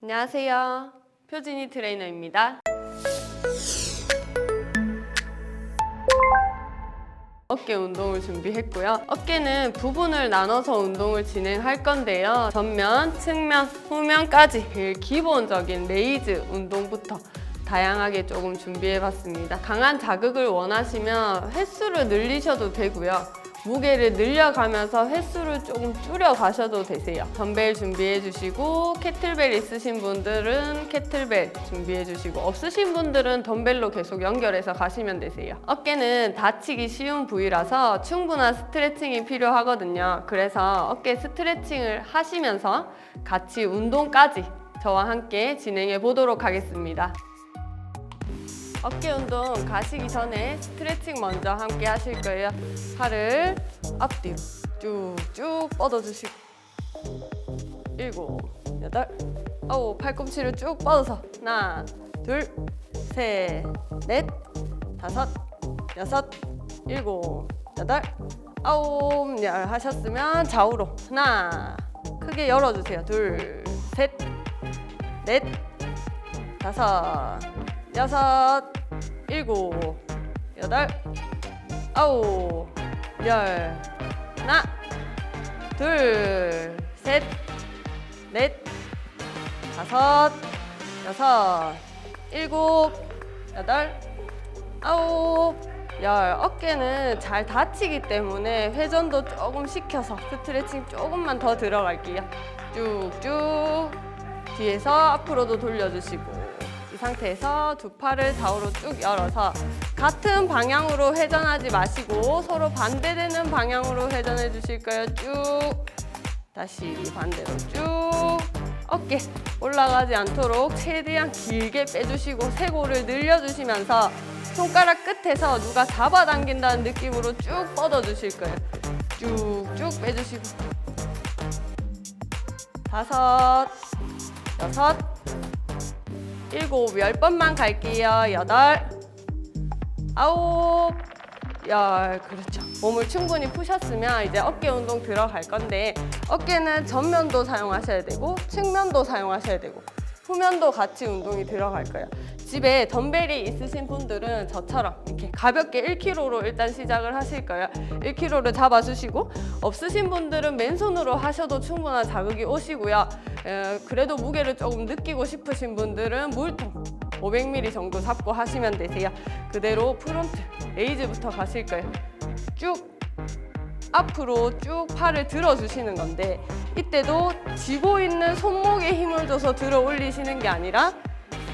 안녕하세요. 표진이 트레이너입니다. 어깨 운동을 준비했고요. 어깨는 부분을 나눠서 운동을 진행할 건데요. 전면, 측면, 후면까지 기본적인 레이즈 운동부터 다양하게 조금 준비해 봤습니다. 강한 자극을 원하시면 횟수를 늘리셔도 되고요. 무게를 늘려가면서 횟수를 조금 줄여가셔도 되세요. 덤벨 준비해 주시고 캐틀벨 있으신 분들은 캐틀벨 준비해 주시고 없으신 분들은 덤벨로 계속 연결해서 가시면 되세요. 어깨는 다치기 쉬운 부위라서 충분한 스트레칭이 필요하거든요. 그래서 어깨 스트레칭을 하시면서 같이 운동까지 저와 함께 진행해 보도록 하겠습니다. 어깨 운동 가시기 전에 스트레칭 먼저 함께 하실 거예요. 팔을 앞뒤로 쭉쭉 뻗어주시고 일곱, 여덟, 아홉 팔꿈치를 쭉 뻗어서 하나, 둘, 셋, 넷, 다섯, 여섯, 일곱, 여덟, 아홉 열 하셨으면 좌우로 하나 크게 열어주세요. 둘, 셋, 넷, 다섯, 여섯, 일곱, 여덟, 아홉, 열, 하나, 둘, 셋, 넷, 다섯, 여섯, 일곱, 여덟, 아홉, 열. 어깨는 잘 다치기 때문에 회전도 조금 시켜서 스트레칭 조금만 더 들어갈게요. 쭉쭉 뒤에서 앞으로도 돌려주시고 이 상태에서 두 팔을 좌우로 쭉 열어서 같은 방향으로 회전하지 마시고 서로 반대되는 방향으로 회전해 주실 거예요. 쭉 다시 반대로 쭉 어깨 올라가지 않도록 최대한 길게 빼주시고 쇄골을 늘려주시면서 손가락 끝에서 누가 잡아당긴다는 느낌으로 쭉 뻗어주실 거예요. 쭉쭉 빼주시고 다섯 여섯 일곱 열 번만 갈게요. 여덟 아홉 열 그렇죠. 몸을 충분히 푸셨으면 이제 어깨 운동 들어갈 건데 어깨는 전면도 사용하셔야 되고 측면도 사용하셔야 되고 후면도 같이 운동이 들어갈 거예요. 집에 덤벨이 있으신 분들은 저처럼 이렇게 가볍게 1kg로 일단 시작을 하실 거예요. 1kg를 잡아주시고 없으신 분들은 맨손으로 하셔도 충분한 자극이 오시고요. 에, 그래도 무게를 조금 느끼고 싶으신 분들은 물통 500ml 정도 잡고 하시면 되세요. 그대로 프론트 레이즈부터 가실 거예요. 쭉 앞으로 쭉 팔을 들어주시는 건데 이때도 쥐고 있는 손목에 힘을 줘서 들어 올리시는 게 아니라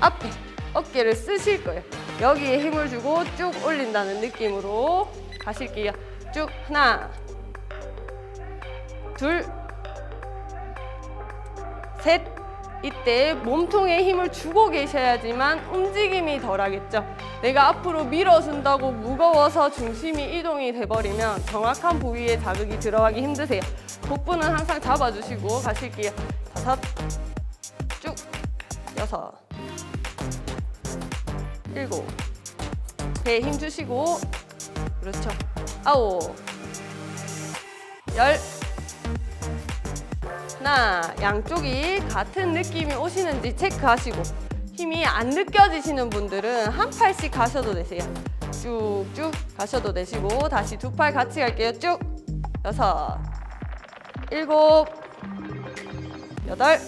앞에 어깨를 쓰실 거예요. 여기에 힘을 주고 쭉 올린다는 느낌으로 가실게요. 쭉 하나, 둘, 셋. 이때 몸통에 힘을 주고 계셔야지만 움직임이 덜하겠죠. 내가 앞으로 밀어준다고 무거워서 중심이 이동이 돼버리면 정확한 부위에 자극이 들어가기 힘드세요. 복부는 항상 잡아주시고 가실게요. 다섯, 쭉, 여섯, 일곱, 배에 힘 주시고, 그렇죠. 아홉, 열, 하나, 양쪽이 같은 느낌이 오시는지 체크하시고. 힘이 안 느껴지시는 분들은 한 팔씩 가셔도 되세요. 쭉쭉 가셔도 되시고. 다시 두 팔 같이 갈게요. 쭉. 여섯, 일곱, 여덟,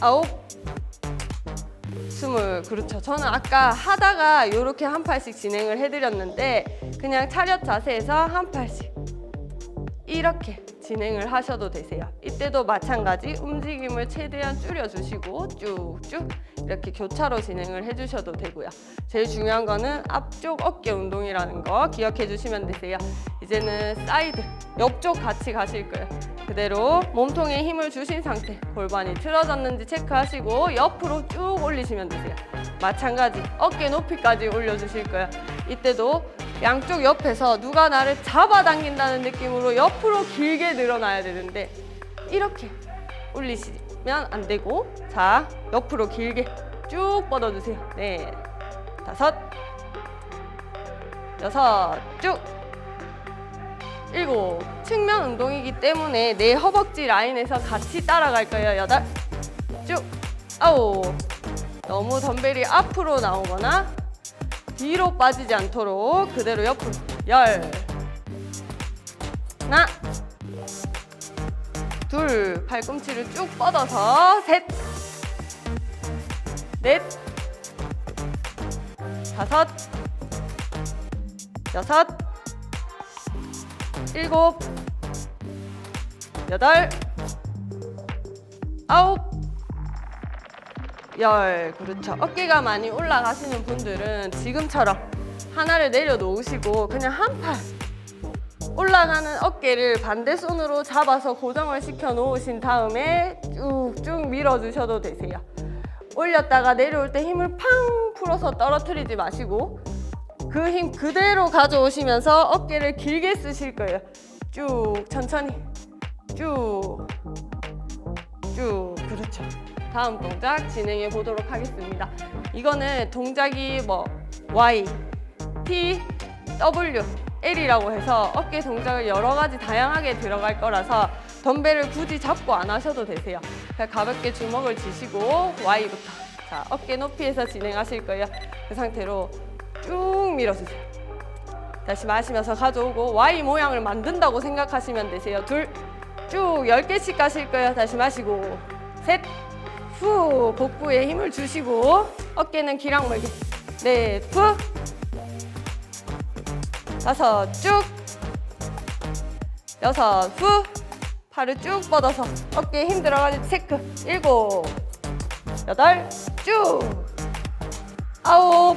아홉, 스물. 그렇죠. 저는 아까 하다가 이렇게 한 팔씩 진행을 해드렸는데 그냥 차렷 자세에서 한 팔씩 이렇게 진행을 하셔도 되세요. 이때도 마찬가지 움직임을 최대한 줄여주시고 쭉쭉 이렇게 교차로 진행을 해주셔도 되고요. 제일 중요한 거는 앞쪽 어깨 운동이라는 거 기억해 주시면 되세요. 이제는 사이드, 옆쪽 같이 가실 거예요. 그대로 몸통에 힘을 주신 상태, 골반이 틀어졌는지 체크하시고 옆으로 쭉 올리시면 되세요. 마찬가지 어깨 높이까지 올려주실 거예요. 이때도 양쪽 옆에서 누가 나를 잡아당긴다는 느낌으로 옆으로 길게 늘어나야 되는데 이렇게 올리시면 안 되고 자 옆으로 길게 쭉 뻗어주세요. 네, 다섯, 여섯, 쭉 일곱 측면 운동이기 때문에 내 허벅지 라인에서 같이 따라갈 거예요. 여덟, 쭉 아홉 너무 덤벨이 앞으로 나오거나 뒤로 빠지지 않도록 그대로 옆으로. 열. 하나. 둘. 팔꿈치를 쭉 뻗어서 셋. 넷, 다섯, 여섯, 일곱, 여덟, 아홉, 열. 그렇죠. 어깨가 많이 올라가시는 분들은 지금처럼 하나를 내려놓으시고 그냥 한 팔 올라가는 어깨를 반대 손으로 잡아서 고정을 시켜 놓으신 다음에 쭉쭉 밀어 주셔도 되세요. 올렸다가 내려올 때 힘을 팡 풀어서 떨어뜨리지 마시고 그 힘 그대로 가져오시면서 어깨를 길게 쓰실 거예요. 쭉 천천히 쭉쭉 그렇죠. 다음 동작 진행해 보도록 하겠습니다. 이거는 동작이 뭐 Y, T, W, L이라고 해서 어깨 동작을 여러 가지 다양하게 들어갈 거라서 덤벨을 굳이 잡고 안 하셔도 되세요. 그냥 가볍게 주먹을 쥐시고 Y부터 자 어깨 높이에서 진행하실 거예요. 그 상태로 쭉 밀어주세요. 다시 마시면서 가져오고 Y 모양을 만든다고 생각하시면 되세요. 둘, 쭉 10개씩 가실 거예요. 다시 마시고 셋, 후 복부에 힘을 주시고 어깨는 기랑 넷, 후. 다섯, 쭉. 여섯, 후. 팔을 쭉 뻗어서 어깨에 힘 들어가는 체크. 일곱, 여덟, 쭉. 아홉.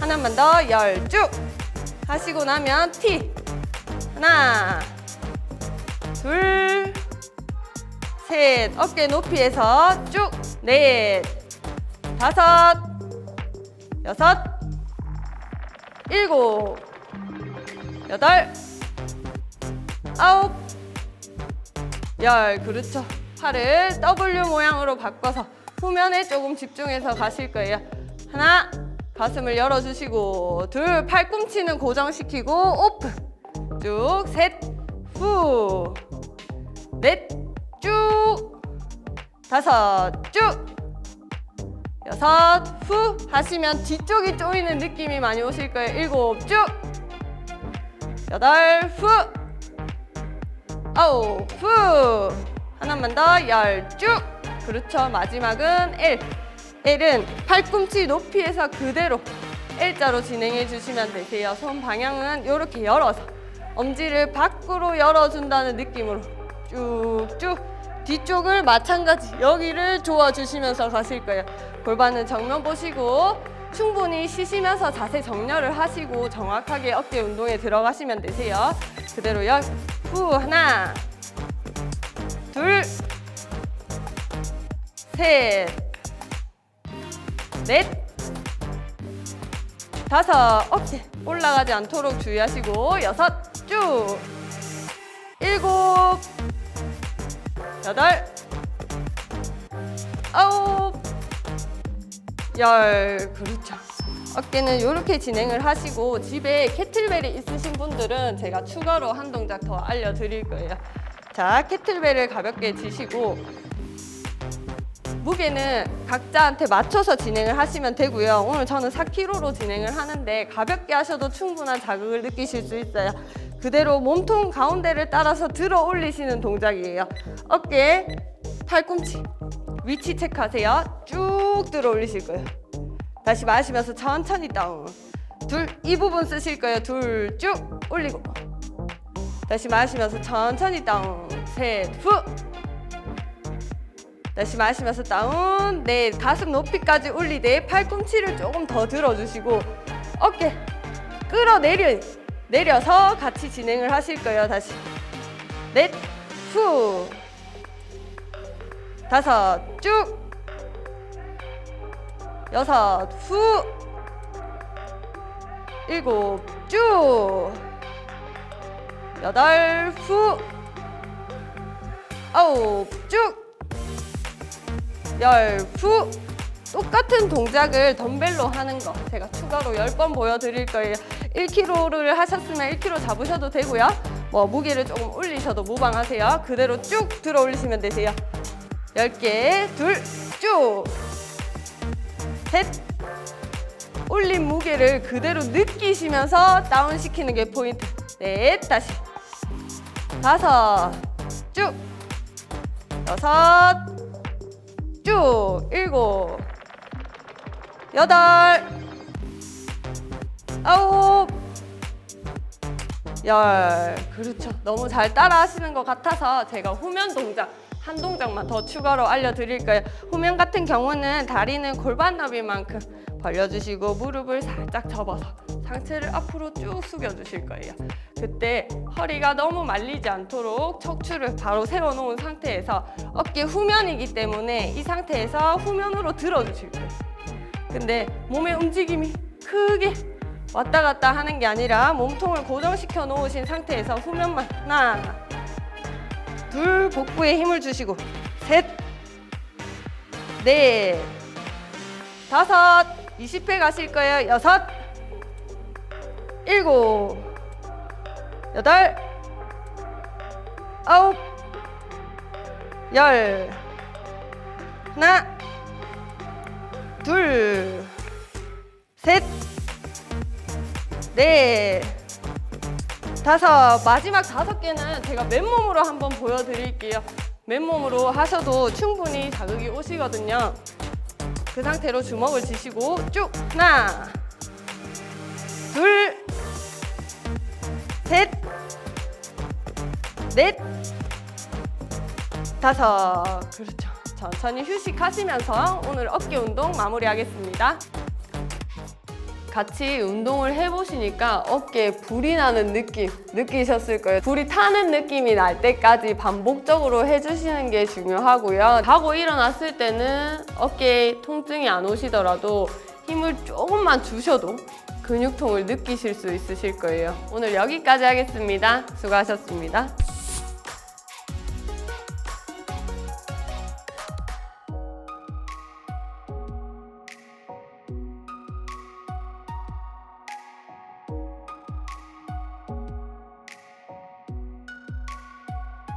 하나만 더 열 쭉. 하시고 나면 T 하나 둘 셋 어깨 높이에서 쭉 넷 다섯 여섯 일곱 여덟 아홉 열. 그렇죠. 팔을 W 모양으로 바꿔서 후면에 조금 집중해서 가실 거예요. 하나 가슴을 열어주시고 둘 팔꿈치는 고정시키고 오픈 쭉 셋 후 넷 쭉. 다섯 쭉. 여섯 후. 하시면 뒤쪽이 조이는 느낌이 많이 오실 거예요. 일곱 쭉. 여덟 후. 아홉 후. 하나만 더. 열 쭉. 그렇죠. 마지막은 L L은 팔꿈치 높이에서 그대로 L자로 진행해 주시면 되세요. 손 방향은 이렇게 열어서 엄지를 밖으로 열어준다는 느낌으로 쭉쭉 뒤쪽을 마찬가지. 여기를 조아주시면서 가실 거예요. 골반은 정면 보시고 충분히 쉬시면서 자세 정렬을 하시고 정확하게 어깨 운동에 들어가시면 되세요. 그대로 열 후 하나 둘 셋, 넷, 다섯, 어깨 올라가지 않도록 주의하시고 여섯, 쭉, 일곱, 여덟, 아홉, 열, 그렇죠. 어깨는 이렇게 진행을 하시고 집에 캐틀벨이 있으신 분들은 제가 추가로 한 동작 더 알려드릴 거예요. 자, 캐틀벨을 가볍게 지시고 무게는 각자한테 맞춰서 진행을 하시면 되고요. 오늘 저는 4kg로 진행을 하는데 가볍게 하셔도 충분한 자극을 느끼실 수 있어요. 그대로 몸통 가운데를 따라서 들어 올리시는 동작이에요. 어깨, 팔꿈치, 위치 체크하세요. 쭉 들어 올리실 거예요. 다시 마시면서 천천히 다운. 둘, 이 부분 쓰실 거예요. 둘, 쭉 올리고. 다시 마시면서 천천히 다운. 셋, 후. 다시 마시면서 다운 네 가슴 높이까지 올리되 팔꿈치를 조금 더 들어주시고 어깨 끌어내려 내려서 같이 진행을 하실 거예요. 다시. 넷 후. 다섯 쭉. 여섯 후. 일곱 쭉. 여덟 후. 아홉 쭉. 열 후. 똑같은 동작을 덤벨로 하는 거 제가 추가로 10번 보여드릴 거예요 1kg를 하셨으면 1kg 잡으셔도 되고요 뭐 무게를 조금 올리셔도 무방하세요 그대로 쭉 들어 올리시면 되세요 10개, 둘, 쭉. 셋. 올린 무게를 그대로 느끼시면서 다운시키는 게 포인트. 넷, 다시. 다섯, 쭉. 여섯, 쭉. 일곱, 여덟, 아홉, 열. 그렇죠. 너무 잘 따라 하시는 것 같아서 제가 후면 동작 한 동작만 더 추가로 알려드릴 거예요. 후면 같은 경우는 다리는 골반 너비만큼 벌려주시고 무릎을 살짝 접어서 상체를 앞으로 쭉 숙여주실 거예요. 그때 허리가 너무 말리지 않도록 척추를 바로 세워놓은 상태에서 어깨 후면이기 때문에 이 상태에서 후면으로 들어주실 거예요. 근데 몸의 움직임이 크게 왔다 갔다 하는 게 아니라 몸통을 고정시켜 놓으신 상태에서 후면만 하나 둘 복부에 힘을 주시고 셋 넷, 다섯, 20회 가실 거예요. 여섯, 일곱, 여덟, 아홉, 열, 하나, 둘, 셋, 넷, 다섯. 마지막 다섯 개는 제가 맨몸으로 한번 보여드릴게요. 맨몸으로 하셔도 충분히 자극이 오시거든요. 그 상태로 주먹을 쥐시고 쭉 하나, 둘, 셋, 넷, 다섯. 그렇죠. 천천히 휴식하시면서 오늘 어깨 운동 마무리하겠습니다. 같이 운동을 해보시니까 어깨에 불이 나는 느낌 느끼셨을 거예요. 불이 타는 느낌이 날 때까지 반복적으로 해주시는 게 중요하고요. 자고 일어났을 때는 어깨에 통증이 안 오시더라도 힘을 조금만 주셔도 근육통을 느끼실 수 있으실 거예요. 오늘 여기까지 하겠습니다. 수고하셨습니다.